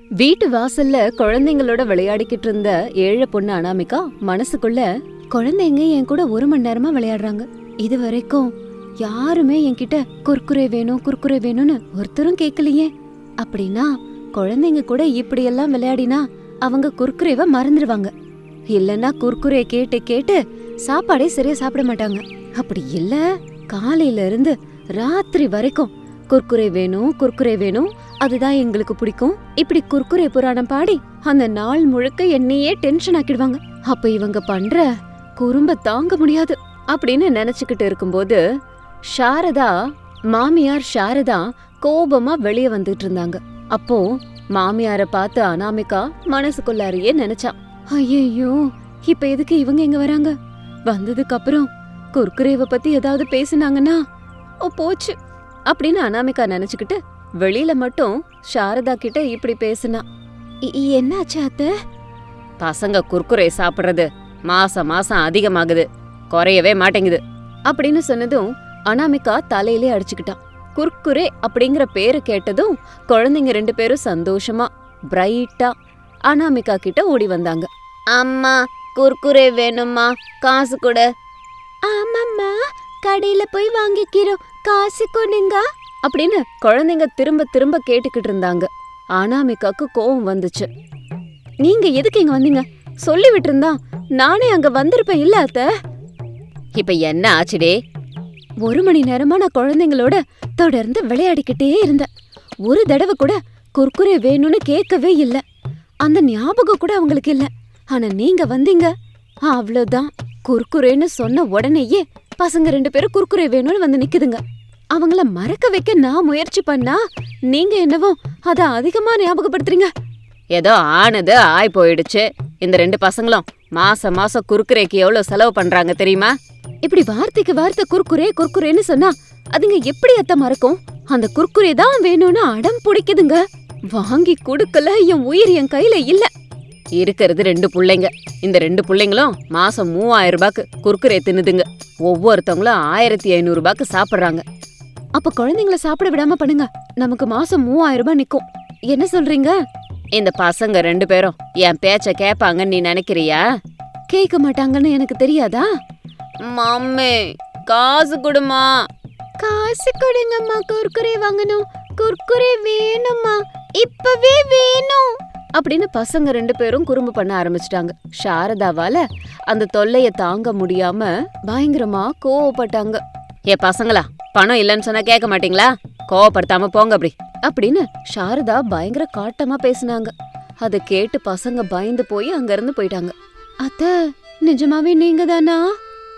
வீட்டு வாசல்ல குழந்தைங்களோட விளையாடிக்கிட்டு இருந்த ஏழை பொண்ணு அனாமிகா மனசுக்குள்ள குழந்தைங்க என் கூட ஒரு மணி நேரமா விளையாடுறாங்க. இது வரைக்கும் யாருமே என்கிட்ட குர்குரே வேணும் குர்குரே வேணும்னு ஒருத்தரும் கேட்கலையே அப்படின்னா குழந்தைங்க கூட இப்படியெல்லாம் விளையாடினா அவங்க குர்குரேவை மறந்துடுவாங்க இல்லைன்னா குர்குரே கேட்டு கேட்டு சாப்பாடே சரியா சாப்பிட மாட்டாங்க. அப்படி இல்ல. காலையில இருந்து ராத்திரி வரைக்கும் குர்குரே வேணும் குர்குரே வேணும் அதுதான் எங்களுக்கு பிடிக்கும். இப்படி குர்குரே புராணம் பாடி அந்த நாள் முழுக்க என்னையே டென்ஷன் ஆக்கிடுவாங்க. அப்ப இவங்க பண்ற குறும்ப தாங்க முடியாது அப்படின்னு நினைச்சுக்கிட்டு இருக்கும்போது சாரதா மாமியார் சாரதா கோபமா வெளிய வந்துட்டு இருந்தாங்க. அப்போ மாமியார பார்த்து அனாமிகா மனசுக்குள்ளாரையே நினைச்சா ஐயையோ இப்ப எதுக்கு இவங்க எங்க வராங்க? வந்ததுக்கு அப்புறம் குர்குரேவை பத்தி ஏதாவது பேசுனாங்கன்னா ஓ போச்சு. அப்படின்னு அனாமிகா நினைச்சுக்கிட்டு வெளியில மட்டும் சாரதா கிட்ட இப்படி பேசுனா. "இ- இ- என்னாச்சு அத்தை? பசங்க குர்குரே சாப்பிடுறது மாசம் மாசம் அதிகமாகுது. குறையவே மாட்டேங்குது. அப்படின்னு சொன்னதும் அனாமிகா தலையிலே அடிச்சுக்கிட்டான் குர்குரே அப்படிங்கிற பேரு கேட்டதும் குழந்தைங்க ரெண்டு பேரும் சந்தோஷமா பிரைட்டா அனாமிகா கிட்ட ஓடி வந்தாங்க. அம்மா குர்குரே வேணும்மா காசு கொடு. ஆமாம்மா கடையில போய் வாங்கிக்கிறோம். காசு கொடுங்க. அப்படின்னு குழந்தைங்க திரும்ப திரும்ப கேட்டுக்கிட்டு இருந்தாங்க. அனாமிகாக்கு கோவம் வந்துச்சு. நீங்க எதுக்கு இங்க வந்தீங்க? சொல்லி விட்டிருந்தா நானே அங்க வந்திருப்பேன் இல்ல அத்த. இப்ப என்ன ஆச்சுடே ஒரு மணி நேரமா நான் குழந்தைங்களோட தொடர்ந்து விளையாடிக்கிட்டே இருந்தேன். ஒரு தடவை கூட குர்குரே வேணும்னு கேட்கவே இல்ல. அந்த ஞாபகம் கூட அவங்களுக்கு இல்ல. ஆனா நீங்க வந்தீங்க. அவ்வளவுதான். குர்குரேன்னு சொன்ன உடனேயே பசங்க ரெண்டு பேரும் குர்குரே வேணும்னு வந்து நிக்குதுங்க. அவங்கள மறக்க வைக்க நான் முயற்சி பண்ணா நீங்க என்னவோ அத அதிகமா ஞாபகப்படுத்துறீங்க. ஏதோ ஆனது ஆய் போயிடுச்சு. இந்த ரெண்டு பசங்களும் மாசம் மாசம் குறுக்குறேக்கு எவ்வளவு செலவு பண்றாங்க தெரியுமா? இப்படி வார்த்தைக்கு வார்த்தை குறுக்குறே குறுக்குறேன்னு சொன்னா அதுங்க எப்படி அத்த மறக்கும்? அந்த குறுக்குறே தான் வேணும்னு அடம் பிடிக்குதுங்க. வாங்கி கொடுக்கல என் உயிர் என் கையில இல்ல. இருக்கிறது ரெண்டு பிள்ளைங்க. இந்த ரெண்டு பிள்ளைங்களும் மாசம் மூவாயிரம் ரூபாய்க்கு குறுக்குறே தின்னுதுங்க. ஒவ்வொருத்தவங்களும் ஆயிரத்தி ஐநூறு ரூபாய்க்கு சாப்பிடுறாங்க. அப்ப குழந்தைங்கள சாப்பிட விடாம பண்ணுங்க. நமக்கு மாசம் மூவாயிரம் ரூபாய் நிக்கும். என்ன சொல்றீங்க? இந்த பசங்க ரெண்டு பேரும் என் பேச்ச கேப்பாங்கன்னு நீ நினைக்கிறியா? கேட்க மாட்டாங்கன்னு எனக்கு தெரியாதா? மம்மி காசு கொடுமா. காசு கொடுங்கம்மா. குர்குரே வாங்கணும். குர்குரே வேணும்மா. இப்பவே வேணும். அப்படின்னு பசங்க ரெண்டு பேரும் குறும்பு பண்ண ஆரம்பிச்சிட்டாங்க. சாரதாவால அந்த தொல்லைய தாங்க முடியாம பயங்கரமா கோவப்பட்டாங்க. ஏ பசங்களா பணம் இல்லைன்னு சொன்னா கேட்க மாட்டீங்களா? கோவப்படுத்தாம போங்க அப்படி. அப்படின்னு சாரதா பயங்கர காட்டமா பேசுனாங்க. அத கேட்டு பசங்க பயந்து போய் அங்க இருந்து போயிட்டாங்க. அத்த நிஜமாவே நீங்க தானா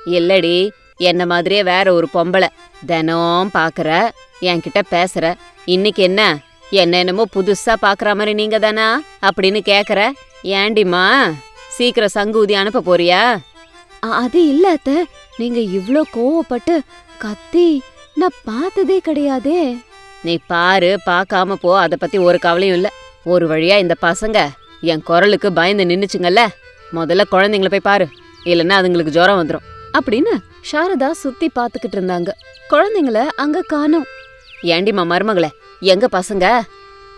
இல்லடி என்ன மாதிரியே வேற ஒரு பொம்பளை. தினம் பாக்குற என்கிட்ட பேசுற. இன்னைக்கு என்ன? என்ன என்னமோ புதுசா பாக்குற மாதிரி நீங்க தானா அப்படின்னு கேக்குற. ஏண்டிம்மா சீக்கிரம் சங்கூதி அனுப்ப போறியா? அது இல்ல அத்த. நீங்க இவ்ளோ கோவப்பட்டு கத்தி நான் பார்த்ததே கிடையாதே. நீ பாரு பார்க்காம போ. அத பத்தி ஒரு கவலையும் இல்ல. ஒரு வழியா இந்த பசங்க என் குரலுக்கு பயந்து நின்னுச்சுங்கல்ல. முதல்ல குழந்தைங்கள போய் பாரு. இல்லைன்னா அதுங்களுக்கு ஜுரம் வந்துடும் அப்படின்னு சாரதா சுத்தி பாத்துக்கிட்டு இருந்தாங்க. குழந்தைங்கள அங்க காணோம். ஏண்டிம்மா மருமகளே எங்க பசங்க?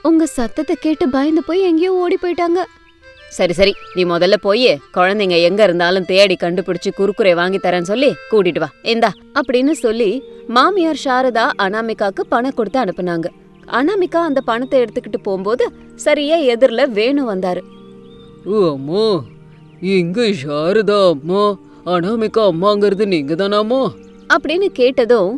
உங்க சத்தத்தை கேட்டு பயந்து போய் எங்கேயோ ஓடி போயிட்டாங்க. சரி சரி. நீ முதல்ல போய் குழந்தைங்க எங்க இருந்தாலும் தேடி கண்டுபிடிச்சு குறுக்குறை வாங்கி தரேன்னு சொல்லி கூட்டிட்டு வா. இந்தா. அப்படின்னு சொல்லி மாமியார் சாரதா அனாமிகாக்கு பணம் கொடுத்து அனுப்புனாங்க. அனாமிகா அந்த பணத்தை எடுத்துக்கிட்டு போகும்போது சரியா எதிரில வேணு வந்தாரு. அம்மா. எங்க சாரதா அம்மா. அனாமிகா அம்மாங்கிறது நீங்க தானாமா அப்படின்னு கேட்டதும்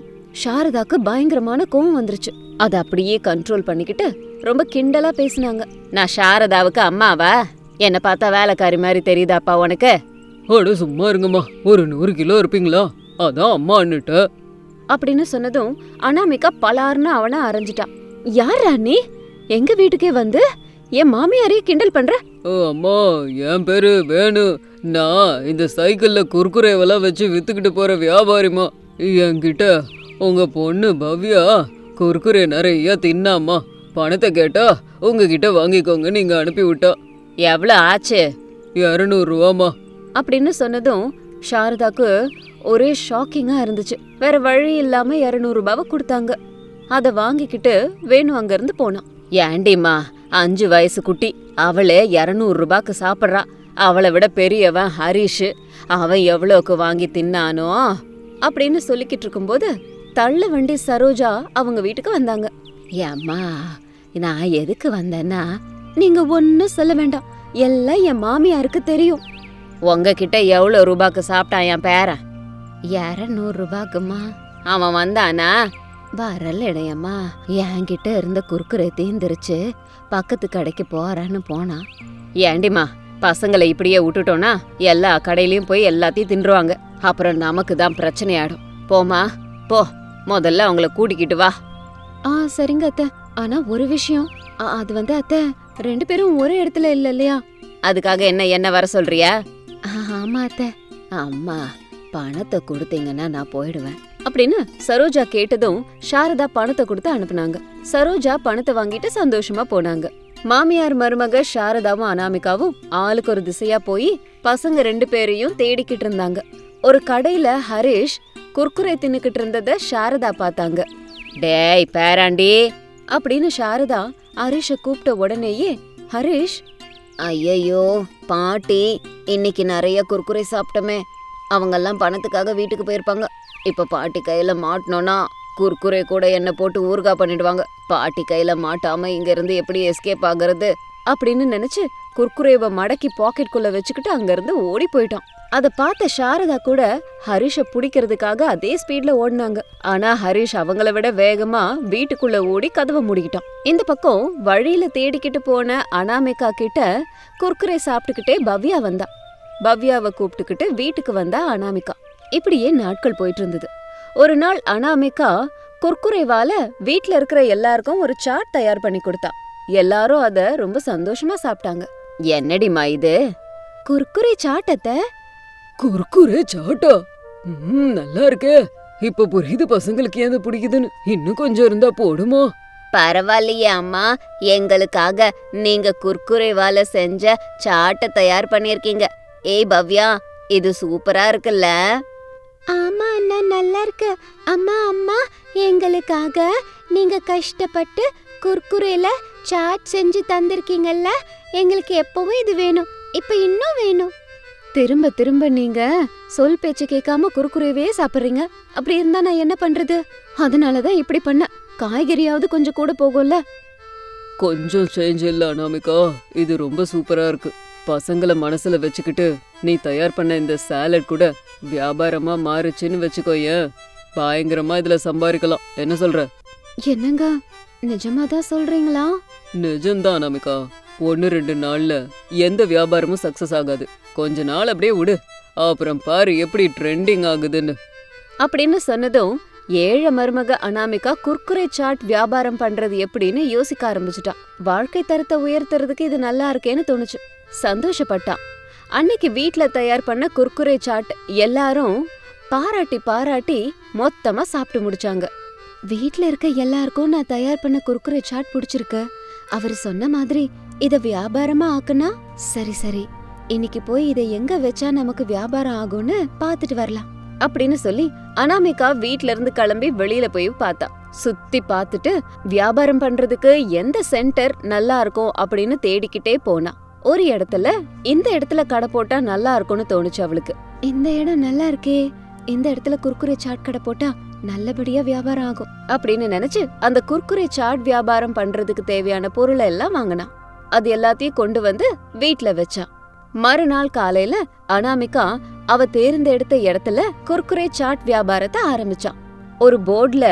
சாரதாக்கு பயங்கரமான கோவம் வந்துருச்சு. அத அப்படியே கண்ட்ரோல் பண்ணிக்கிட்டு ரொம்ப கிண்டலா பேசினாங்க. நான் சாரதாவுக்கு அம்மாவா? என்ன பார்த்தா வேலைக்காரி மாதிரி தெரியுதாப்பா உனக்கு? அட சும்மா இருங்கம்மா. ஒரு நூறு கிலோ இருப்பீங்களா? அதான் அம்மா அண்ணிட்ட. அப்படின்னு சொன்னதும் அனாமிகா பலார்னு அவனை அரைஞ்சிட்டான். யாரா நீ? எங்க வீட்டுக்கே வந்து? என் மாமியாரையே கிண்டல் பண்ற? ஓ அம்மா என் பேரு வேணு. நான் இந்த சைக்கிள்ல குர்குரேவெல்லாம் வச்சு வித்துக்கிட்டு போற வியாபாரிமா என்கிட்ட உங்க பொண்ணு பவ்யா குர்குரே நிறைய தின்னாம்மா. பணத்தை கேட்டா உங்ககிட்ட வாங்கிக்கோங்க நீங்க அனுப்பி விட்டா எவ்வளவு ஆச்சு? இரநூறுவாம்மா அப்படின்னு சொன்னதும் சாரதாக்கு ஒரே ஷாக்கிங்கா இருந்துச்சு. வேற வழி இல்லாம இருநூறு ரூபாவை கொடுத்தாங்க. அத வாங்கிக்கிட்டு வேணு அங்க இருந்து போனான் ஏண்டிம்மா அஞ்சு வயசு குட்டி. அவளே இரநூறு ரூபாய்க்கு சாப்பிட்றா. அவளை விட பெரியவன் ஹரிஷ். அவன் எவ்வளோக்கு வாங்கி தின்னானோ? அப்படின்னு சொல்லிக்கிட்டு இருக்கும்போது தள்ள வண்டி சரோஜா அவங்க வீட்டுக்கு வந்தாங்க. ஏம்மா நான் எதுக்கு வந்தேன்னா நீங்க ஒன்னும் சொல்ல வேண்டாம். எல்லாம் என் மாமியாருக்கு தெரியும். உங்ககிட்ட எவ்வளோ ரூபாய்க்கு சாப்பிட்டான் என் பேரன்? இரநூறு ரூபாய்க்குமா? அவன் வந்தானா? வரல இடையம்மா. என்கிட்ட இருந்த குறுக்குறை தீந்துருச்சு பக்கத்து கடைக்கு போறான்னு போனான் ஏண்டிம்மா பசங்களை இப்படியே விட்டுட்டோன்னா எல்லா கடையிலயும் போய் எல்லாத்தையும் தின்றுவாங்க. அப்புறம் நமக்கு தான் பிரச்சனை ஆயிடும் போமா போ. முதல்ல அவங்கள கூட்டிக்கிட்டு வா. ஆ சரிங்க அத்தை. ஆனா ஒரு விஷயம். அ- அது வந்து அத்தை ரெண்டு பேரும் ஒரே இடத்துல இல்ல இல்லையா? அதுக்காக என்ன என்ன வர சொல்றியா? ஆமா அத்தை. அம்மா பணத்தை கொடுத்தீங்கன்னா நான் போயிடுவேன். அப்படின்னு சரோஜா கேட்டதும் சாரதா பணத்தை கொடுத்து அனுப்புனாங்க. சரோஜா பணத்தை வாங்கிட்டு சந்தோஷமா போனாங்க. மாமியார் மருமக சாரதாவும் அனாமிகாவும் ஆளுக்கு ஒரு திசையா போய் பசங்க ரெண்டு பேரையும் தேடிக்கிட்டு இருந்தாங்க. ஒரு கடையில ஹரிஷ் குர்குரே தின்னுக்கிட்டு இருந்தத சாரதா பார்த்தாங்க. டேய் பேராண்டி அப்படின்னு சாரதா ஹரிஷ கூப்பிட்ட உடனேயே ஹரிஷ். ஐயையோ பாட்டி இன்னைக்கு நிறைய குர்குரே சாப்பிட்டோமே. அவங்கெல்லாம் பணத்துக்காக வீட்டுக்கு போயிருப்பாங்க. இப்ப பாட்டி கையில மாட்டினோன்னா குர்குரே கூட என்ன போட்டு ஊறுகாய் பண்ணிடுவாங்க. பாட்டி கையில மாட்டாம இங்க இருந்து எப்படி எஸ்கேப் ஆகுறது? அப்படின்னு நினைச்சு குர்குரேவை மடக்கி பாக்கெட்குள்ளே வச்சுக்கிட்டு அங்க இருந்து ஓடி போயிட்டான். அதை பார்த்த சாரதா கூட ஹரிஷ பிடிக்கிறதுக்காக அதே ஸ்பீட்ல ஓடினாங்க. ஆனா ஹரிஷ் அவங்கள விட வேகமா வீட்டுக்குள்ள ஓடி கதவை மூடிக்கிட்டான். இந்த பக்கம் வழியில தேடிக்கிட்டு போன அனாமிகா கிட்ட குர்குரே சாப்பிட்டுக்கிட்டே பவ்யா வந்தா. பவ்யாவை கூப்பிட்டுக்கிட்டு வீட்டுக்கு வந்தா அனாமிகா. இப்படியே நாட்கள் போயிட்டு இருந்தது ஒரு நாள் அனாமிகா குர்குரேவால வீட்ல இருக்கிற எல்லாருக்கும் ஒரு சாட் தயார் பண்ணி கொடுத்தா. எல்லாரும் அதை ரொம்ப சந்தோஷமா சாப்பிட்டாங்க. என்னடிமா இது? குர்குரே சாட்டத்தை குறுக்குறே சாட்டா. ம் நல்லா இருக்கே. இப்ப புரியுது பசங்களுக்கு ஏன் இது பிடிக்குதுன்னு. இன்னும் கொஞ்சம் இருந்தா போடுமா? பரவாயில்லையே அம்மா. எங்களுக்காக நீங்க குர்குரேவால செஞ்ச சாட்டை தயார் பண்ணிருக்கீங்க ஏய் பவ்யா இது சூப்பரா இருக்குல்ல? ஆமா அண்ணா நல்லா இருக்கு. அம்மா அம்மா எங்களுக்காக நீங்க கஷ்டப்பட்டு குர்குரேல சாட் செஞ்சு தந்திருக்கீங்கல்ல. எங்களுக்கு எப்பவும் இது வேணும். இப்ப இன்னும் வேணும். திரும்ப திரும்ப நீங்க சொல் பேச்சு கேட்காம குறுக்குறவே சாப்பிடுறீங்க. அப்படி இருந்தா நான் என்ன பண்றது? அதனாலதான் இப்படி பண்ண. காய்கறியாவது கொஞ்சம் கூட போகும்ல. கொஞ்சம் சேஞ்ச் இல்ல அனாமிகா. இது ரொம்ப சூப்பரா இருக்கு. பசங்கள மனசுல வச்சுக்கிட்டு நீ தயார் பண்ண இந்த சாலட் கூட வியாபாரமா மாறுச்சுன்னு வச்சுக்கோயேன் பயங்கரமா இதுல சம்பாதிக்கலாம். என்ன சொல்ற? என்னங்க? நிஜமாதான் சொல்றீங்களா? நிஜம்தான் அனாமிகா. ஒன்னு ரெண்டு நாள்ல எந்த வியாபாரமும் சக்சஸ் ஆகாது. கொஞ்ச நாள் அப்படியே விடு. அப்புறம் பாரு எப்படி ட்ரெண்டிங் ஆகுதுன்னு. அப்படின்னு சொன்னதும் ஏழை மருமக அனாமிகா குர்குரே சாட் வியாபாரம் பண்றது எப்படின்னு யோசிக்க ஆரம்பிச்சிட்டான் வாழ்க்கை தரத்தை உயர்த்துறதுக்கு இது நல்லா இருக்கேன்னு தோணுச்சு. சந்தோஷப்பட்டான் அன்னைக்கு வீட்ல தயார் பண்ண குர்குரே சாட் எல்லாரும் பாராட்டி பாராட்டி மொத்தமா சாப்பிட்டு முடிச்சாங்க. வீட்டில் இருக்க எல்லாருக்கும் நான் தயார் பண்ண குர்குரே சாட் பிடிச்சிருக்கு. அவர் சொன்ன மாதிரி இத வியாபாரமா ஆக்குனா? சரி சரி. இன்னைக்கு போய் இதை எங்க வச்சா நமக்கு வியாபாரம் ஆகும்னு பாத்துட்டு வரலாம். அப்படின்னு சொல்லி அனாமிகா வீட்ல இருந்து கிளம்பி வெளியில போய் பார்த்தா. சுத்தி பார்த்துட்டு வியாபாரம் பண்றதுக்கு எந்த சென்டர் நல்லா இருக்கும் அப்படின்னு தேடிக்கிட்டே போனா. ஒரு இடத்துல இந்த இடத்துல கடை போட்டா நல்லா இருக்கும்னு தோணுச்சு அவளுக்கு. இந்த இடம் நல்லா இருக்கே. இந்த இடத்துல குர்குரே சாட் கடை போட்டா நல்லபடியா வியாபாரம் ஆகும் அப்படின்னு நினைச்சு அந்த குர்குரே சாட் வியாபாரம் பண்றதுக்கு தேவையான பொருளை எல்லாம் வாங்கினா. அது எல்லாத்தையும் கொண்டு வந்து வீட்ல வச்சா. மறுநாள் காலையில அனாமிகா அவ தேர்ந்தெடுத்த இடத்துல குர்குரே சாட் வியாபாரத்தை ஆரம்பிச்சான் ஒரு போர்டுல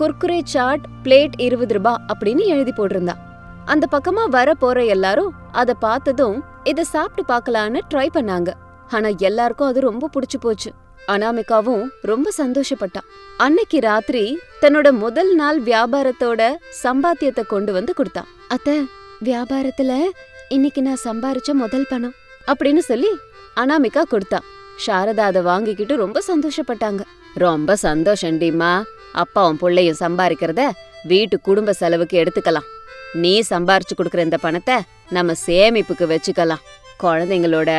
குர்குரே சாட் பிளேட் இருபது ரூபா அப்படின்னு எழுதி போட்டிருந்தா. அந்த பக்கமா வர போற எல்லாரும் அத பார்த்ததும் இத சாப்பிட்டு பார்க்கலான்னு ட்ரை பண்ணாங்க. ஆனா எல்லாருக்கும் அது ரொம்ப பிடிச்சு போச்சு. அனாமிகாவும் ரொம்ப சந்தோஷப்பட்டான் அன்னைக்கு ராத்திரி தன்னோட முதல் நாள் வியாபாரத்தோட சம்பாத்தியத்தை கொண்டு வந்து கொடுத்தா. அத்தை வியாபாரத்துல இன்னைக்கு நான் சம்பாரிச்ச முதல் பணம் அப்படின்னு சொல்லி அனாமிகா கொடுத்தான் சாரதா அதை வாங்கிக்கிட்டு ரொம்ப சந்தோஷப்பட்டாங்க. ரொம்ப சந்தோஷம்டிமா அப்பாவும் புள்ளையும் சம்பாதிக்கிறத வீட்டு குடும்ப செலவுக்கு எடுத்துக்கலாம். நீ சம்பாரிச்சு கொடுக்குற இந்த பணத்தை நம்ம சேமிப்புக்கு வச்சுக்கலாம். குழந்தைங்களோட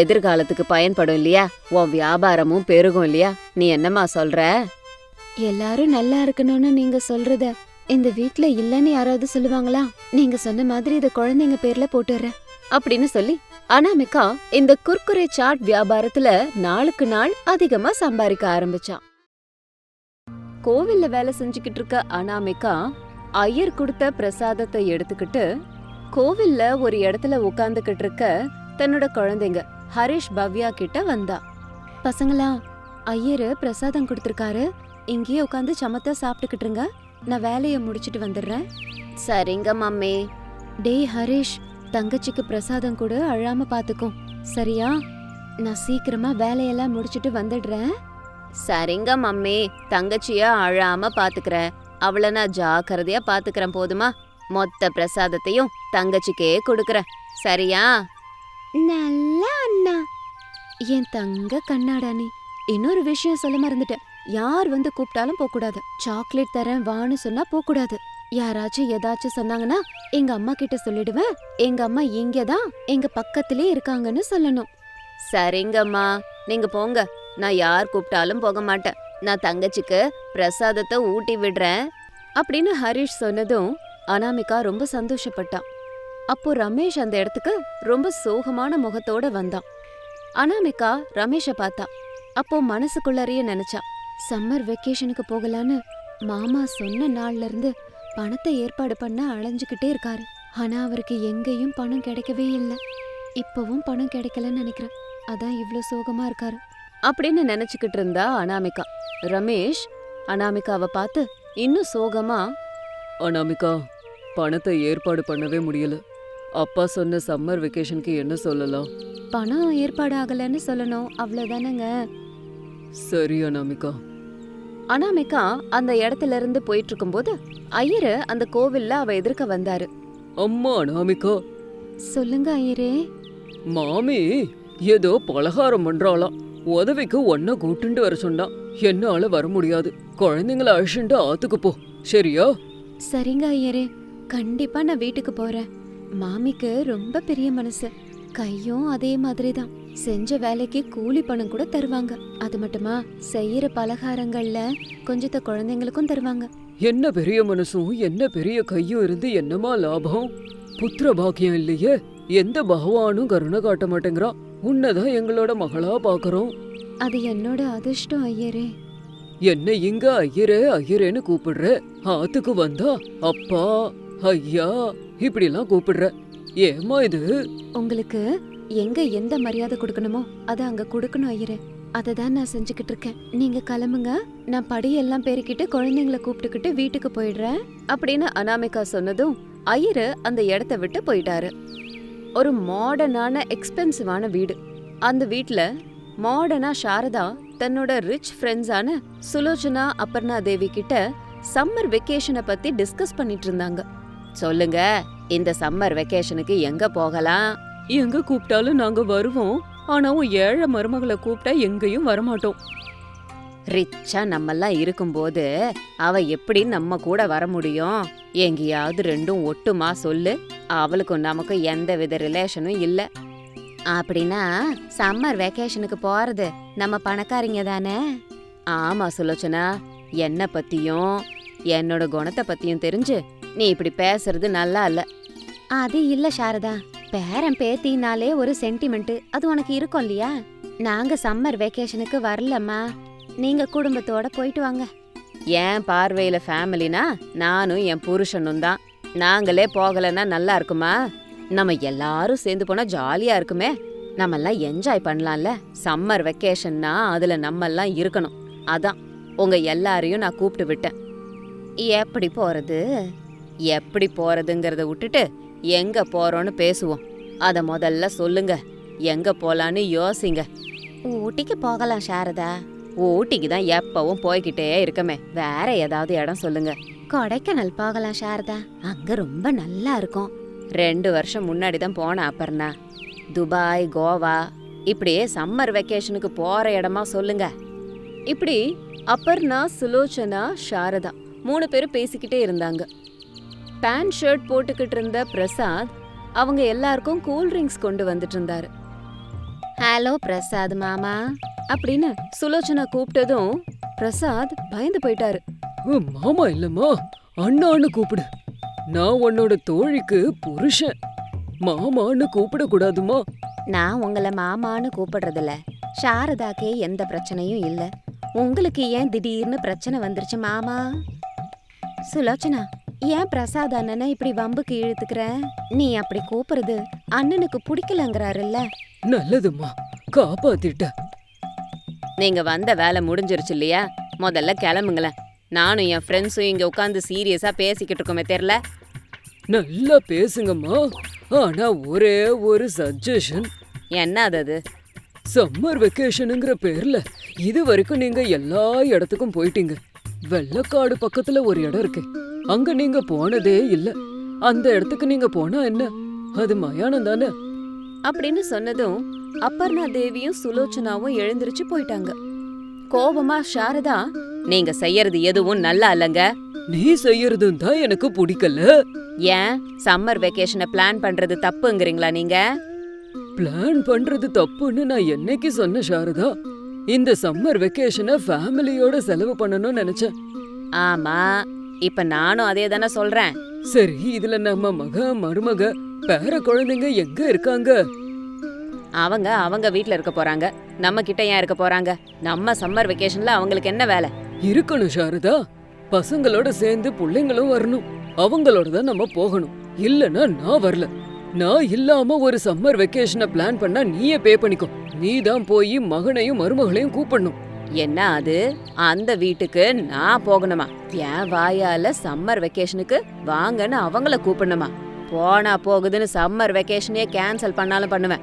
எதிர்காலத்துக்கு பயன்படும் இல்லையா? உன் வியாபாரமும் பெருகும் இல்லையா? நீ என்னம்மா சொல்ற? எல்லாரும் நல்லா இருக்கணும்னு நீங்க சொல்றத இந்த வீட்ல இல்லைன்னு யாராவது சொல்லுவாங்களா? நீங்க சொன்ன மாதிரி இத குழந்தைங்க பேர்ல போட்டுறேன் அப்படின்னு சொல்லி அனாமிகா இந்த குர்குரே சாட் வியாபாரத்துல நாளுக்கு நாள் அதிகமா சம்பாதிக்க ஆரம்பிச்சான் கோவில்ல வேலை செஞ்சுக்கிட்டு இருக்க அனாமிகா ஐயர் கொடுத்த பிரசாதத்தை எடுத்துக்கிட்டு கோவில்ல ஒரு இடத்துல உட்கார்ந்துகிட்டு இருக்க தன்னோட குழந்தைங்க ஹரிஷ் பவ்யா கிட்ட வந்தா. பசங்களா ஐயரு பிரசாதம் கொடுத்திருக்காரு. இங்கேயே உட்காந்து சமத்தா சாப்பிட்டுக்கிட்டுருங்க நான் வேலைய முடிச்சிட்டு வந்துடுறேன். சரிங்க மம்மி. டேய் ஹரிஷ் தங்கச்சிக்கு பிரசாதம் கூட அழாம பாத்துக்கோ. சரியா? நான் சீக்கிரமா வேலையெல்லாம் முடிச்சிட்டு வந்துடுறேன். சரிங்க மம்மி. தங்கச்சிய அழாம பாத்துக்கிறேன் அவள நான் ஜாக்கிரதையா பாத்துக்கிறேன் போதுமா? மொத்த பிரசாதத்தையும் தங்கச்சிக்கே கொடுக்கறேன் சரியா? நல்ல அண்ணா. என் தங்க கண்ணாடானி இன்னொரு விஷயம் சொல்ல மறந்துட்டேன். யார் வந்து கூப்பிட்டாலும் போக கூடாது சாக்லேட் தரேன் வான்னு சொன்னா போக கூடாது யாராச்சும் ஏதாச்சும் சொன்னாங்கன்னா எங்க அம்மா கிட்ட சொல்லிடுவேன். எங்க அம்மா இங்க தான் எங்க பக்கத்திலே இருக்காங்கன்னு சொல்லணும். சரிங்கம்மா. நீங்க போங்க. நான் யார் கூப்பிட்டாலும் போக மாட்டேன். நான் தங்கச்சிக்கு பிரசாதத்தை ஊட்டி விடுறேன். அப்படின்னு ஹரிஷ் சொன்னதும் அனாமிகா ரொம்ப சந்தோஷப்பட்டான் அப்போ ரமேஷ் அந்த இடத்துக்கு ரொம்ப சோகமான முகத்தோட வந்தான். அனாமிகா ரமேஷை பார்த்தா. அப்போ மனசுக்குள்ளறைய நினைச்சான் சம்மர் வெக்கேஷனுக்கு போகலான்னு மாமா சொன்ன நாள்ல இருந்து பணத்தை ஏற்பாடு பண்ண அலைஞ்சுக்கிட்டே இருக்காரு. ஆனா அவருக்கு எங்கேயும் பணம் கிடைக்கவே இல்லை. இப்பவும் பணம் கிடைக்கலன்னு நினைக்கிறேன். அதான் இவ்ளோ சோகமா இருக்காரு. அப்படின்னு நினைச்சுக்கிட்டு இருந்தா அனாமிகா. ரமேஷ் அனாமிகாவை பார்த்து இன்னும் சோகமா அனாமிகா பணத்தை ஏற்பாடு பண்ணவே முடியல. அப்பா சொன்ன சம்மர் வெக்கேஷனுக்கு என்ன சொல்லலாம்? பணம் ஏற்பாடு ஆகலைன்னு சொல்லணும். அவ்வளவுதானங்க. சரி அனாமிகா. அனாமிகா அந்த இடத்துல இருந்து போயிட்டு இருக்கும்போது ஐயரு அந்த கோவில்ல அவ எதிர்க்க வந்தாரு. அம்மா அனாமிகா. சொல்லுங்க ஐயரே. மாமி ஏதோ பலகாரம் பண்றாளாம் உதவிக்கு ஒன்ன கூட்டுண்டு வர சொன்னா என்னால வர முடியாது. குழந்தைங்கள அழிச்சுண்டு ஆத்துக்கு போ. சரியா? சரிங்க ஐயரே. கண்டிப்பா நான் வீட்டுக்கு போறேன். மாமிக்கு ரொம்ப பெரிய மனசு. கையும் அதே மாதிரி தான் செஞ்ச வேலைக்கு கூலி பணம் கூட தருவாங்க. அது மட்டுமா செய்யற பலகாரங்கள்ல கொஞ்சத்த குழந்தைங்களுக்கும் தருவாங்க. என்ன பெரிய மனசும் என்ன பெரிய கையும் இருந்து என்னமா லாபம்? புத்திர பாக்கியம் இல்லையே? எந்த பகவானும் கருணை காட்ட மாட்டேங்கிறான். உன்னதான் எங்களோட மகளா பாக்குறோம். அது என்னோட அதிர்ஷ்டம் ஐயரே. என்ன இங்க ஐயரே ஐயரேன்னு கூப்பிடுற? ஆத்துக்கு வந்தா அப்பா ஐயா இப்படிலாம் கூப்பிடுற. ஏமா இது? உங்களுக்கு எங்க எந்த மரியாதை கொடுக்கணுமோ அதை அங்க கொடுக்கணும் ஐயரே. அதை தான் நான் செஞ்சுக்கிட்டு இருக்கேன். நீங்க கிளம்புங்க. நான் படியெல்லாம் பெருக்கிட்டு குழந்தைங்கள கூப்பிட்டுக்கிட்டு வீட்டுக்கு போயிடுறேன். அப்படின்னு அனாமிகா சொன்னதும் ஐயரு அந்த இடத்த விட்டு போயிட்டாரு. ஒரு மாடர்னான எக்ஸ்பென்சிவான வீடு. அந்த வீட்டில் மாடர்னா சாரதா தன்னோட ரிச் ஃப்ரெண்ட்ஸான சுலோச்சனா அபர்ணா தேவி கிட்ட சம்மர் வெக்கேஷனை பத்தி டிஸ்கஸ் பண்ணிட்டு இருந்தாங்க. சொல்லுங்க இந்த சம்மர் வெக்கேஷனுக்கு எங்க போகலாம்? எங்க கூப்பிட்டாலும் நாங்க வருவோம். ஆனா உன் ஏழை மருமகளை கூப்பிட்டா எங்கேயும் வரமாட்டோம். ரிச்சா நம்மெல்லாம் இருக்கும்போது அவ எப்படி நம்ம கூட வர முடியும்? எங்கேயாவது ரெண்டும் ஒட்டுமா சொல்லு. அவளுக்கும் நமக்கும் எந்த வித ரிலேஷனும் இல்ல. அப்படின்னா சம்மர் வெக்கேஷனுக்கு போறது நம்ம பணக்காரிங்க தானே? ஆமா சுலோச்சனா. என்ன பத்தியும் என்னோட குணத்தை பத்தியும் தெரிஞ்சு நீ இப்படி பேசுறது நல்லா இல்ல. அது இல்ல சாரதா. பேரன் பேத்தினாலே ஒரு சென்டிமெண்ட் அது உனக்கு இருக்கும் இல்லையா? நாங்க சம்மர் வெக்கேஷனுக்கு வரலம்மா. நீங்க குடும்பத்தோட போயிட்டு வாங்க. ஏன் பார்வையில ஃபேமிலினா நானும் என் புருஷனும் தான். நாங்களே போகலன்னா நல்லா இருக்குமா? நம்ம எல்லாரும் சேர்ந்து போனா ஜாலியா இருக்குமே. நம்மெல்லாம் என்ஜாய் பண்ணலாம்ல. சம்மர் வெக்கேஷன்னா அதுல நம்மெல்லாம் இருக்கணும். அதான். உங்க எல்லாரையும் நான் கூப்பிட்டு விட்டேன். எப்படி போறது? எப்படி போறதுங்கிறத விட்டுட்டு எங்க போறோம்னு பேசுவோம். அத முதல்ல சொல்லுங்க. எங்க போலான்னு யோசிங்க. ஊட்டிக்கு போகலாம் சாரதா. ஊட்டிக்கு தான் எப்பவும் போய்கிட்டே இருக்கமே. வேற ஏதாவது இடம் சொல்லுங்க. கொடைக்கானல் போகலாம் சாரதா. அங்க ரொம்ப நல்லா இருக்கும். ரெண்டு வருஷம் முன்னாடி தான் போனேன் அப்பர்ணா துபாய் கோவா. இப்படியே சம்மர் வெக்கேஷனுக்கு போற இடமா சொல்லுங்க. இப்படி அப்பர்ணா சுலோச்சனா சாரதா மூணு பேரும் பேசிக்கிட்டே இருந்தாங்க. பேண்ட் ஷர்ட் போட்டுக்கிட்டு இருந்த பிரசாத் அவங்க எல்லாருக்கும் கூல் ட்ரிங்க்ஸ் கொண்டு வந்துட்டு இருந்தாரு. ஹலோ பிரசாத் மாமா. அப்படின்னு சுலோச்சனா கூப்பிட்டதும் பிரசாத் பயந்து போயிட்டாரு. மாமா இல்லம்மா அண்ணான்னு கூப்பிடு. நான் உன்னோட தோழிக்கு புருஷன். மாமான்னு கூப்பிடக்கூடாதுமா நான் உங்களை மாமான்னு கூப்பிடுறதில்ல. சாரதாக்கே எந்த பிரச்சனையும் இல்ல. உங்களுக்கு ஏன் திடீர்னு பிரச்சனை வந்துருச்சு மாமா? சுலோச்சனா ஏன் பிரசாத் அண்ணனை இப்படி வம்புக்கு இழுத்துக்கிற? நீ அப்படி கூப்பிடுறது அண்ணனுக்கு பிடிக்கலங்கிறாருல்ல. நல்லதும்மா. காப்பாத்திட்ட. நீங்க வந்த வேலை முடிஞ்சிருச்சு இல்லையா? முதல்ல கிளம்புங்களேன். நானும் என் ஃப்ரெண்ட்ஸும் இங்க உட்காந்து சீரியஸா பேசிக்கிட்டு இருக்கோமே தெரியல நல்லா பேசுங்கம்மா. ஆனா ஒரே ஒரு சஜஷன் என்ன அது அது? சம்மர் வெக்கேஷனுங்கிற பேர்ல இது வரைக்கும் நீங்க எல்லா இடத்துக்கும் போயிட்டீங்க. வெள்ளக்காடு பக்கத்துல ஒரு இடம் இருக்கு. அங்க நீங்க போனதே இல்ல. அந்த இடத்துக்கு நீங்க போனா என்ன? அது மயானம் தானே? அப்படின்னு சொன்னதும் அப்பர்ணா தேவியும் சுலோச்சனாவும் எழுந்திருச்சு போயிட்டாங்க. கோபமா சாரதா நீங்க செய்யறது எதுவும் நல்லா இல்லங்க. நீ செய்யறதும் தான் எனக்கு பிடிக்கல. ஏன்? சம்மர் வெக்கேஷனை பிளான் பண்றது தப்புங்கிறீங்களா நீங்க? பிளான் பண்றது தப்புன்னு நான் என்னைக்கு சொன்ன சாரதா? இந்த சம்மர் வெக்கேஷனை ஃபேமிலியோட செலவு பண்ணணும்னு நினைச்சேன். ஆமா. இப்ப நானும் அதே தானே சொல்றேன். சரி இதுல நம்ம மக மருமக பேர குழந்தைங்க எங்க இருக்காங்க? அவங்க அவங்க வீட்ல இருக்க போறாங்க. நம்ம கிட்ட ஏன் இருக்க போறாங்க? நம்ம சம்மர் வெக்கேஷன்ல அவங்களுக்கு என்ன வேலை? இருக்கணும் சாரதா. பசங்களோட சேர்ந்து பிள்ளைங்களும் வரணும். அவங்களோட தான் நம்ம போகணும். இல்லனா நான் வரல. நான் இல்லாம ஒரு சம்மர் வெக்கேஷனை பிளான் பண்ணா நீயே பே பண்ணிக்கோ. நீ தான் போய் மகனையும் மருமகளையும் கூப்பிடணும். என்ன அது? அந்த வீட்டுக்கு நான் போகணுமா? என் வாயால சம்மர் வெக்கேஷனுக்கு வாங்கன்னு அவங்கள கூப்பிடணுமா? போனா போகுதுன்னு சம்மர் வெக்கேஷனையே கேன்சல் பண்ணாலும் பண்ணுவேன்.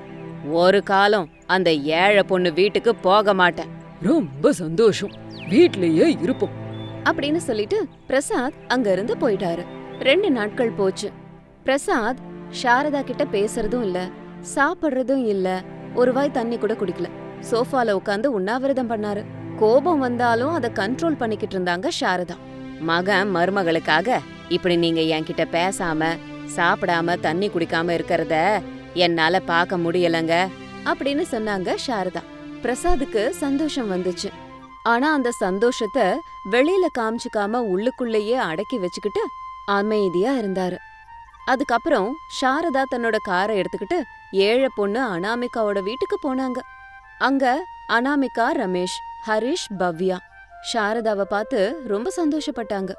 ஒரு காலம் அந்த ஏழை பொண்ணு வீட்டுக்கு போக மாட்டேன். ரொம்ப சந்தோஷம். வீட்லயே இருப்போம். அப்படின்னு சொல்லிட்டு பிரசாத் அங்க இருந்து போயிட்டாரு. ரெண்டு நாட்கள் போச்சு. பிரசாத் சாரதா கிட்ட பேசுறதும் இல்ல சாப்பிடுறதும் இல்ல. ஒரு வாய் தண்ணி கூட குடிக்கல. சோஃபால உட்காந்து உண்ணாவிரதம் பண்ணாரு. கோபம் வந்தாலும் அதை கண்ட்ரோல் பண்ணிக்கிட்டு இருந்தாங்க சாரதா. மகன் மருமகளுக்காக இப்படி நீங்க என்கிட்ட பேசாம சாப்பிடாம தண்ணி குடிக்காம இருக்கறத என்னால பார்க்க முடியலங்க அப்படின்னு சொன்னாங்க சாரதா. பிரசாதுக்கு சந்தோஷம் வந்துச்சு. ஆனா அந்த சந்தோஷத்தை வெளியில காமிச்சுக்காம உள்ளுக்குள்ளேயே அடக்கி வச்சுக்கிட்டு அமைதியா இருந்தாரு. அதுக்கப்புறம் சாரதா தன்னோட காரை எடுத்துக்கிட்டு ஏழை பொண்ணு அனாமிகாவோட வீட்டுக்கு போனாங்க. அங்க அனாமிகா ரமேஷ் ஹரிஷ் பவ்யா. சாரதாவை பார்த்து ரொம்ப சந்தோஷப்பட்டாங்க.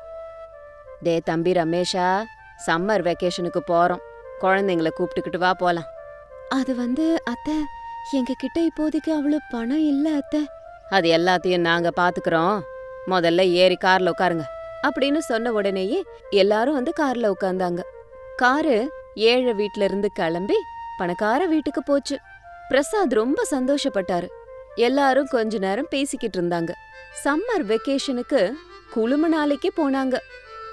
டே தம்பி ரமேஷா சம்மர் வெக்கேஷனுக்கு போறோம். குழந்தைங்கள கூப்பிட்டுக்கிட்டு வா போலாம். அது வந்து அத்தை எங்க கிட்ட இப்போதைக்கு அவ்வளவு பணம் இல்ல அத்தை. அது எல்லாத்தையும் நாங்க பாத்துக்கிறோம். முதல்ல ஏறி கார்ல உட்காருங்க. அப்படின்னு சொன்ன உடனேயே எல்லாரும் வந்து கார்ல உட்கார்ந்தாங்க காரு ஏழை வீட்ல இருந்து கிளம்பி பணக்கார வீட்டுக்கு போச்சு. பிரசாத் ரொம்ப சந்தோஷப்பட்டாரு. எல்லாரும் கொஞ்ச நேரம் பேசிக்கிட்டு இருந்தாங்க. சம்மர் வெக்கேஷனுக்கு குழும நாளைக்கு போனாங்க.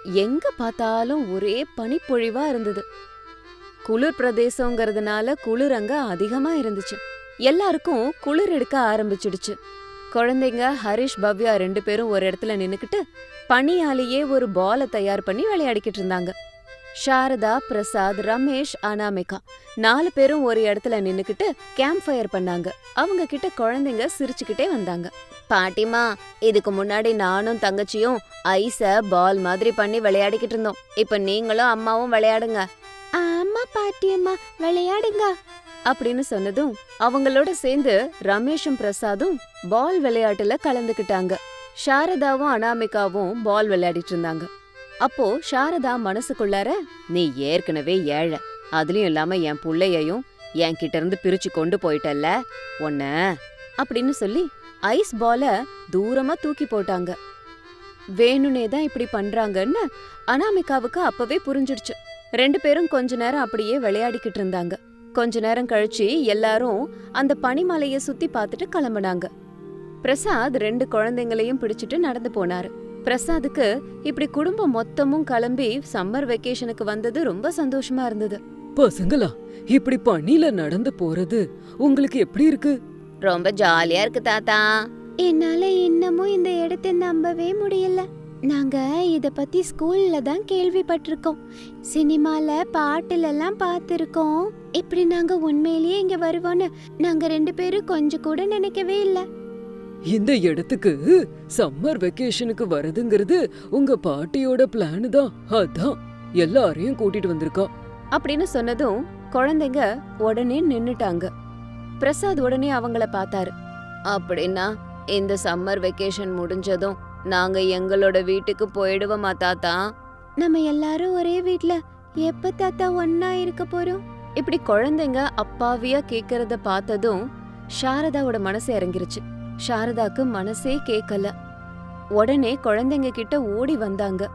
எங்க பார்த்தாலும் ஒரே பனிப்பொழிவா இருந்தது. குளிர் பிரதேசங்கிறதுனால குளிர் அங்க அதிகமா இருந்துச்சு. எல்லாருக்கும் குளிர் எடுக்க ஆரம்பிச்சிடுச்சு. குழந்தைங்க ஹரிஷ் பவ்யா ரெண்டு பேரும் ஒரு இடத்துல நின்னுக்கிட்டு பனியாலேயே ஒரு பாலை தயார் பண்ணி விளையாடிக்கிட்டு இருந்தாங்க. சாரதா பிரசாத் ரமேஷ் அனாமிகா. நாலு பேரும் ஒரு இடத்துல நின்னுக்கிட்டு கேம்ப் ஃபயர் பண்ணாங்க. அவங்க கிட்ட குழந்தைங்க சிரிச்சுக்கிட்டே வந்தாங்க. பாட்டிமா இதுக்கு முன்னாடி நானும் தங்கச்சியும் ஐஸ பால் மாதிரி பண்ணி விளையாடிக்கிட்டு இருந்தோம். இப்ப நீங்களும் அம்மாவும் விளையாடுங்க. ஆமா பாட்டியம்மா விளையாடுங்க. அப்படின்னு சொன்னதும் அவங்களோட சேர்ந்து ரமேஷும் பிரசாதும் பால் விளையாட்டுல கலந்துக்கிட்டாங்க. சாரதாவும் அனாமிகாவும் பால் விளையாடிட்டு இருந்தாங்க. அப்போ சாரதா மனசுக்குள்ளார நீ ஏற்கனவே ஏழை. அதுலயும் இல்லாம என் புள்ளையையும் என் கிட்ட இருந்து பிரிச்சு கொண்டு போயிட்டல்ல. உன்ன அப்படின்னு சொல்லி ஐஸ் பால தூரமா தூக்கி போட்டாங்க. வேணுனே தான் இப்படி பண்றாங்கன்னு அனாமிகாவுக்கு அப்பவே புரிஞ்சிடுச்சு. ரெண்டு பேரும் கொஞ்ச நேரம் அப்படியே விளையாடிக்கிட்டு இருந்தாங்க. கொஞ்ச நேரம் கழிச்சு எல்லாரும் அந்த பனிமலைய சுத்தி பார்த்துட்டு கிளம்புனாங்க. பிரசாத் ரெண்டு குழந்தைங்களையும் பிடிச்சிட்டு நடந்து போனாரு. பிரசாத்துக்கு இப்படி குடும்பம் மொத்தமும் கிளம்பி சம்மர் வெக்கேஷனுக்கு வந்தது ரொம்ப சந்தோஷமா இருந்தது. பசங்களா இப்படி பனில நடந்து போறது உங்களுக்கு எப்படி இருக்கு? ரொம்ப ஜாலியா இருக்கு தாத்தா. என்னால இன்னமும் இந்த இடத்தை நம்பவே முடியல. நாங்க இத பத்தி ஸ்கூல்ல தான் கேள்விப்பட்டிருக்கோம். சினிமால பாட்டுல எல்லாம் பார்த்திருக்கோம். இப்படி நாங்க உண்மையிலேயே இங்க வருவோம்னு நாங்க ரெண்டு பேரும் கொஞ்சம் கூட நினைக்கவே இல்ல. இந்த இடத்துக்கு சம்மர் வெக்கேஷனுக்கு வரதுங்கிறது உங்க பாட்டியோட பிளான் தான். அதான். எல்லாரையும் கூட்டிட்டு வந்திருக்கா. அப்படின்னு சொன்னதும் குழந்தைங்க உடனே நின்னுட்டாங்க. பிரசாத் உடனே அவங்கள பார்த்தாரு. அப்படின்னா இந்த சம்மர் வெக்கேஷன் முடிஞ்சதும் நாங்க எங்களோட வீட்டுக்கு போயிடுவோமா தாத்தா? நம்ம எல்லாரும் ஒரே வீட்ல. எப்ப தாத்தா ஒன்னா இருக்க போறோம்? இப்படி குழந்தைங்க அப்பாவியா கேக்குறத பார்த்ததும் சாரதாவோட மனசு இறங்கிருச்சு. சாரதாக்கு மனசே கேக்கல. உடனே குழந்தைங்க கிட்ட ஓடி வந்தாங்க.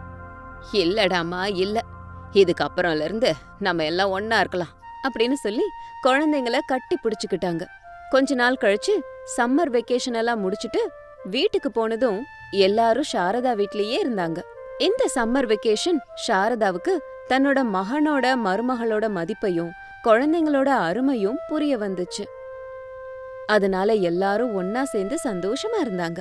இல்லடாமா இல்ல. இதுக்கப்புறம்ல இருந்து நம்ம எல்லாம் ஒன்னா இருக்கலாம் அப்படின்னு சொல்லி குழந்தைங்கள கட்டி பிடிச்சுக்கிட்டாங்க. கொஞ்ச நாள் கழிச்சு சம்மர் வெக்கேஷன் எல்லாம் முடிச்சுட்டு வீட்டுக்கு போனதும் எல்லாரும் சாரதா வீட்லயே இருந்தாங்க. இந்த சம்மர் வெக்கேஷன் சாரதாவுக்கு தன்னோட மகனோட மருமகளோட மதிப்பையும் குழந்தைங்களோட அருமையும் புரிய வந்துச்சு. அதனால எல்லாரும் ஒன்னா சேர்ந்து சந்தோஷமா இருந்தாங்க.